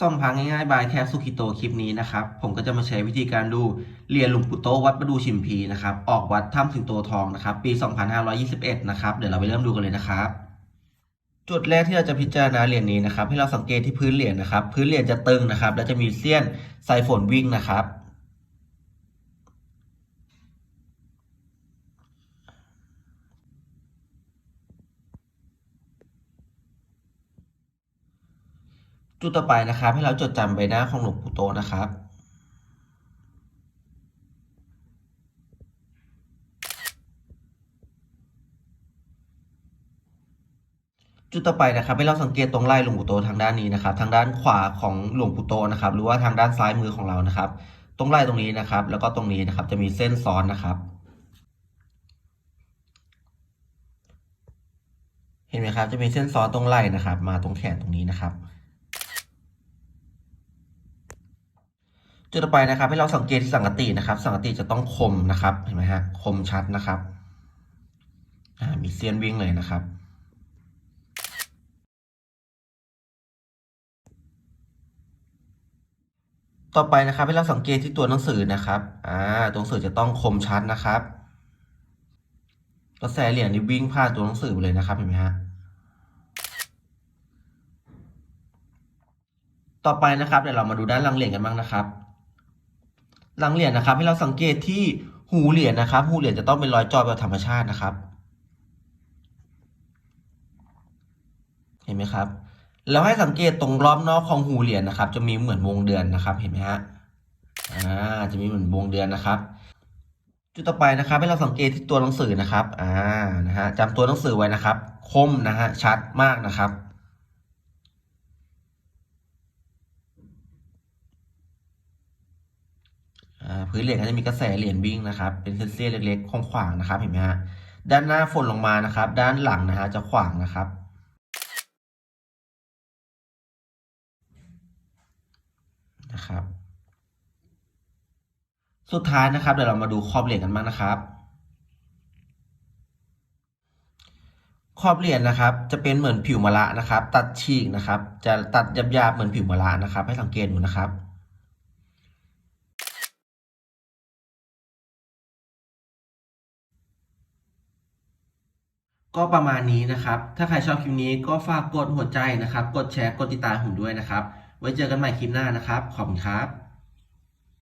ส่องพังง่ายๆ บายแคสุกิโตคลิปนี้นะครับ ผมก็จะมาใช้วิธีการดูเหรียญหลวงปู่โตวัดประดูชิมพีนะครับ ออกวัดถ้ำสิงโตทองนะครับ ปี 2521 นะครับ เดี๋ยวเราไปเริ่มดูกันเลยนะครับ จุดแรกที่เราจะพิจารณาเหรียญนี้นะครับ ให้เราสังเกตที่พื้นเหรียญนะครับ พื้นเหรียญจะตึงนะครับ และจะมีเสี้ยนสายฝนวิ่งนะครับ จุดต่อไปนะครับ ให้เราจดจำใบหน้าของหลวงปู่โตนะครับจุดต่อไปนะครับให้เราสังเกตตรงไล่หลวงปู่โตทางด้านนี้นะครับ ทางด้านขวาของหลวงปู่โตนะครับ หรือว่าทางด้านซ้ายมือของเรานะครับ ตรงไล่ตรงนี้นะครับ แล้วก็ตรงนี้นะครับจะมีเส้นซ้อนนะครับ เห็นไหมครับจะมีเส้นซ้อนตรงไล่นะครับ มาตรงแขนตรงนี้นะครับ จุดต่อไปนะครับ ให้เราสังเกตที่สังกตินะครับ สังกติจะต้องคมนะครับเห็นไหมฮะคมชัดนะครับอ่ามีเสียนวิ่งเลยนะครับต่อไปนะครับให้เราสังเกตที่ตัวหนังสือนะครับ อ่า ตัวหนังสือจะต้องคมชัดนะครับ กระแสเหรียญนี่วิ่งผ่านตัวหนังสือไปเลยนะครับเห็นไหมฮะ ต่อไปนะครับเดี๋ยวเรามาดูด้านหลังเหรียญกันบ้างนะครับ หลังเหรียญนะครับ ให้เราสังเกตที่หูเหรียญนะครับ หูเหรียญจะต้องเป็นรอยจอยแบบธรรมชาตินะครับ เห็นไหมครับ แล้วให้สังเกตตรงรอบนอกของหูเหรียญนะครับ จะมีเหมือนวงเดือนนะครับ เห็นไหมฮะอ่าจะมีเหมือนวงเดือนนะครับ จุดต่อไปนะครับ ให้เราสังเกตที่ตัวหนังสือนะครับ อ่านะฮะจำตัวหนังสือไว้นะครับ คมนะฮะชัดมากนะครับ อ่า พื้นเหรียญก็จะมีกระแสเหรียญวิ่งนะครับ เป็นเส้นเล็กๆขวางๆนะครับเห็นไหมฮะด้านหน้าฝนลงมานะครับ ด้านหลังนะฮะจะขวางนะครับ นะครับ สุดท้ายนะครับเดี๋ยวเรามาดูขอบเหรียญกันบ้างนะครับขอบเหรียญนะครับจะเป็นเหมือนผิวมะระนะครับ ตัดฉีกนะครับ จะตัดหยาบๆเหมือนผิวมะระนะครับ ให้สังเกตดูนะครับ ก็ประมาณนี้นะครับ ถ้าใครชอบคลิปนี้ก็ฝากกดหัวใจนะครับ กดแชร์ กดติดตามผมด้วยนะครับ ไว้เจอกันใหม่คลิปหน้านะครับ ขอบคุณครับ